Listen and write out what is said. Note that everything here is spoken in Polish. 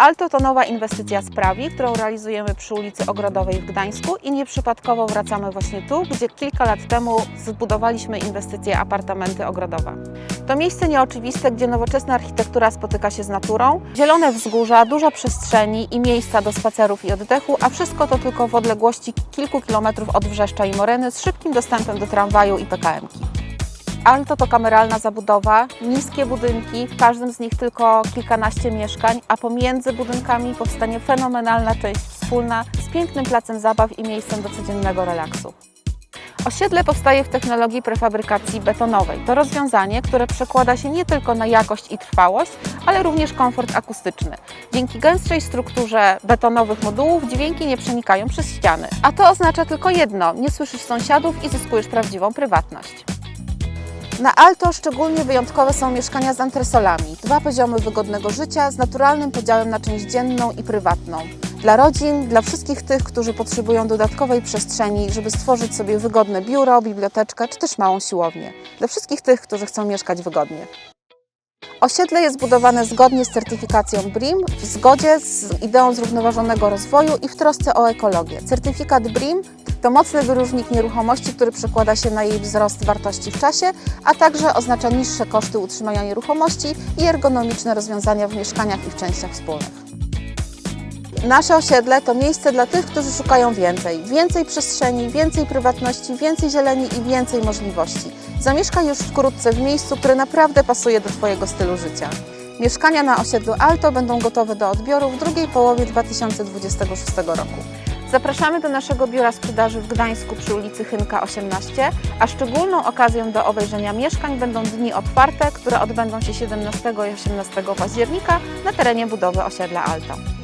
Alto to nowa inwestycja Sprawi, którą realizujemy przy ulicy Ogrodowej w Gdańsku i nieprzypadkowo wracamy właśnie tu, gdzie kilka lat temu zbudowaliśmy inwestycję apartamenty ogrodowe. To miejsce nieoczywiste, gdzie nowoczesna architektura spotyka się z naturą, zielone wzgórza, dużo przestrzeni i miejsca do spacerów i oddechu, a wszystko to tylko w odległości kilku kilometrów od Wrzeszcza i Moreny z szybkim dostępem do tramwaju i PKM-ki. Alto to kameralna zabudowa, niskie budynki, w każdym z nich tylko kilkanaście mieszkań, a pomiędzy budynkami powstanie fenomenalna część wspólna z pięknym placem zabaw i miejscem do codziennego relaksu. Osiedle powstaje w technologii prefabrykacji betonowej. To rozwiązanie, które przekłada się nie tylko na jakość i trwałość, ale również komfort akustyczny. Dzięki gęstszej strukturze betonowych modułów dźwięki nie przenikają przez ściany. A to oznacza tylko jedno: nie słyszysz sąsiadów i zyskujesz prawdziwą prywatność. Na Alto szczególnie wyjątkowe są mieszkania z antresolami. Dwa poziomy wygodnego życia z naturalnym podziałem na część dzienną i prywatną. Dla rodzin, dla wszystkich tych, którzy potrzebują dodatkowej przestrzeni, żeby stworzyć sobie wygodne biuro, biblioteczkę czy też małą siłownię. Dla wszystkich tych, którzy chcą mieszkać wygodnie. Osiedle jest budowane zgodnie z certyfikacją BRIM, w zgodzie z ideą zrównoważonego rozwoju i w trosce o ekologię. Certyfikat BRIM to mocny wyróżnik nieruchomości, który przekłada się na jej wzrost wartości w czasie, a także oznacza niższe koszty utrzymania nieruchomości i ergonomiczne rozwiązania w mieszkaniach i w częściach wspólnych. Nasze osiedle to miejsce dla tych, którzy szukają więcej. Więcej przestrzeni, więcej prywatności, więcej zieleni i więcej możliwości. Zamieszkaj już wkrótce w miejscu, które naprawdę pasuje do Twojego stylu życia. Mieszkania na osiedlu Alto będą gotowe do odbioru w drugiej połowie 2026 roku. Zapraszamy do naszego biura sprzedaży w Gdańsku przy ulicy Chynka 18, a szczególną okazją do obejrzenia mieszkań będą dni otwarte, które odbędą się 17 i 18 października na terenie budowy osiedla Alto.